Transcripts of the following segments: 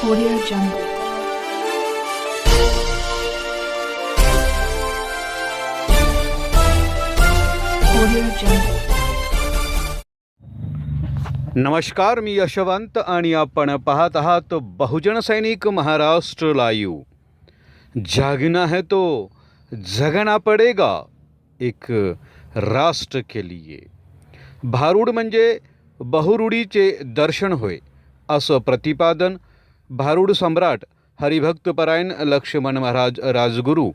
Audio Jungle. Audio Jungle. नमस्कार मी यशवंत आणि आपण पाहत आहात बहुजन सैनिक महाराष्ट्र लाईव्ह जागना है तो जगना पडेगा एक राष्ट्र के लिए भारूड म्हणजे बहुरुडीचे दर्शन होय असं प्रतिपादन भारूड सम्राट हरिभक्तपरायण लक्ष्मण महाराज राजगुरू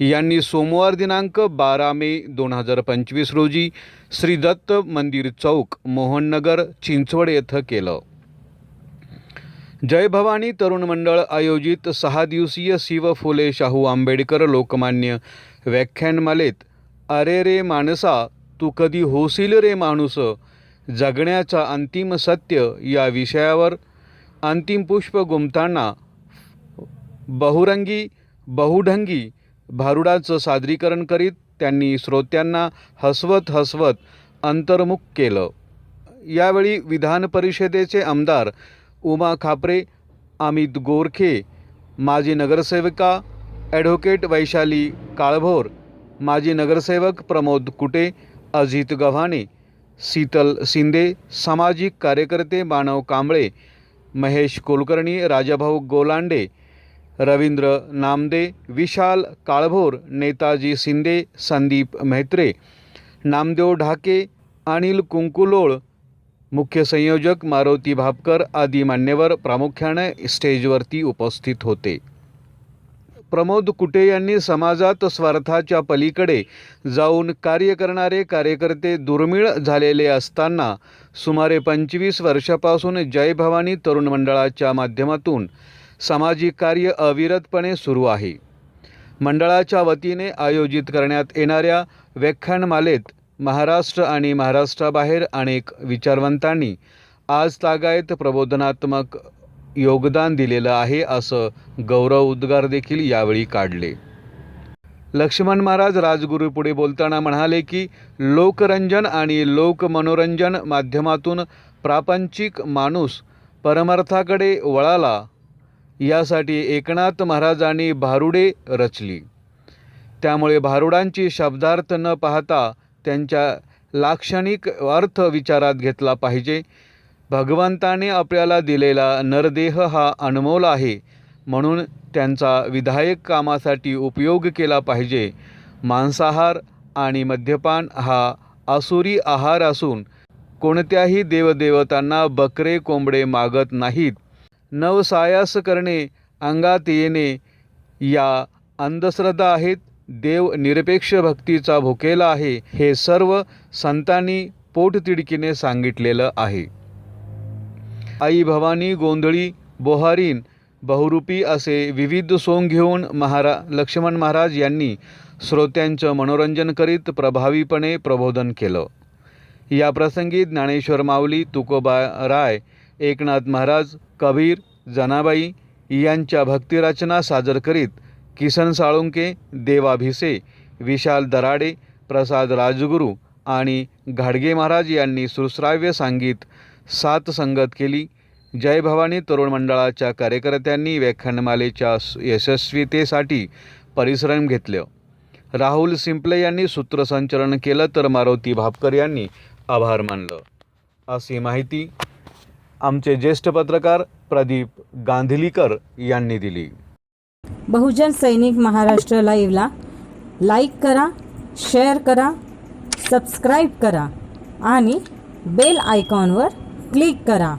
यांनी सोमवार दिनांक बारा मे दोन हजार पंचवीस रोजी श्री दत्त मंदिर चौक मोहननगर चिंचवड येथं केलं. जय भवानी तरुण मंडळ आयोजित सहा दिवसीय शिव फुले शाहू आंबेडकर लोकमान्य व्याख्यानमालेत अरे रे माणसा तू कधी होशील रे माणूस? जगण्याचा अंतिम सत्य या विषयावर अंतिम पुष्प गुमताना बहुरंगी बहुढंगी भारुडाचं सादरीकरण करीत त्यांनी श्रोत्यांना हसवत हसवत अंतर्मुख केलं. यावेळी विधान परिषदेचे आमदार उमा खापरे अमित गोरखे माजी नगरसेविका ॲडव्होकेट वैशाली काळभोर माजी नगरसेवक प्रमोद कुटे अजित गव्हाणे शीतल शिंदे सामाजिक कार्यकर्ते मानव कांबळे महेश कुलकर्णी राजाभाऊ गोलांडे रवींद्र नामदे विशाल काळभोर नेताजी शिंदे संदीप म्हेत्रे नामदेव ढाके अनिल कुंकुलोळ मुख्य संयोजक मारुती भापकर आदी मान्यवर प्रामुख्याने स्टेजवरती उपस्थित होते. प्रमोद कुटे यांनी समाजात स्वार्थाच्या पलीकडे जाऊन कार्य करणारे कार्यकर्ते दुर्मिळ झालेले असताना सुमारे पंचवीस वर्षापासून जय भवानी तरुण मंडळाच्या माध्यमातून सामाजिक कार्य अविरतपणे सुरू आहे. मंडळाच्या वतीने आयोजित करण्यात येणाऱ्या व्याख्यानमालेत महाराष्ट्र आणि महाराष्ट्राबाहेर अनेक विचारवंतांनी आज तागायत प्रबोधनात्मक योगदान दिलेलं आहे असं गौरव उद्गार देखील यावेळी काढले. लक्ष्मण महाराज राजगुरू पुढे बोलताना म्हणाले की लोकरंजन आणि लोकमनोरंजन माध्यमातून प्रापंचिक माणूस परमार्थाकडे वळाला यासाठी एकनाथ महाराजांनी भारुडे रचली. त्यामुळे भारुडांची शब्दार्थ न पाहता त्यांच्या लाक्षणिक अर्थ विचारात घेतला पाहिजे. भगवंताने आपल्याला दिलेला नरदेह हा अनमोल आहे. म्हणून त्यांचा विधायक कामासाठी उपयोग केला पाहिजे. मांसाहार आणि मद्यपान हा आसुरी आहार असून कोणत्याही देवदेवतांना बकरे कोंबडे मागत नाहीत. नवसायास करणे अंगात येणे या अंधश्रद्धा आहेत. देव निरपेक्ष भक्तीचा भुकेला आहे. हे सर्व संतांनी पोटतिडकीने सांगितलेलं आहे. आई भवानी गोंधळी बोहारीन बहुरूपी असे विविध सोंग घेऊन महारा लक्ष्मण महाराज यांनी श्रोत्यांचं मनोरंजन करीत प्रभावीपणे प्रबोधन केलं. या प्रसंगी ज्ञानेश्वर माऊली तुकोबा राय एकनाथ महाराज कबीर जनाबाई यांच्या भक्तिरचना सादर करीत किसन साळुंके देवा भिसे विशाल दराडे प्रसाद राजगुरू आणि घाडगे महाराज यांनी सुश्राव्य सांगित सात संगत केली. जय भवानी तरुण मंडळाच्या कार्यकर्त्यांनी व्याख्यानमालेच्या यशस्वीतेसाठी परिश्रम घेतले. राहुल सिंपले यांनी सूत्रसंचलन केलं तर मारुती भापकर यांनी आभार मानलं. अशी माहिती आमचे ज्येष्ठ पत्रकार प्रदीप गांधिलीकर यांनी दिली. बहुजन सैनिक महाराष्ट्र लाईव्हला लाईक करा शेअर करा सबस्क्राईब करा आणि बेल आयकॉनवर क्लिक करा.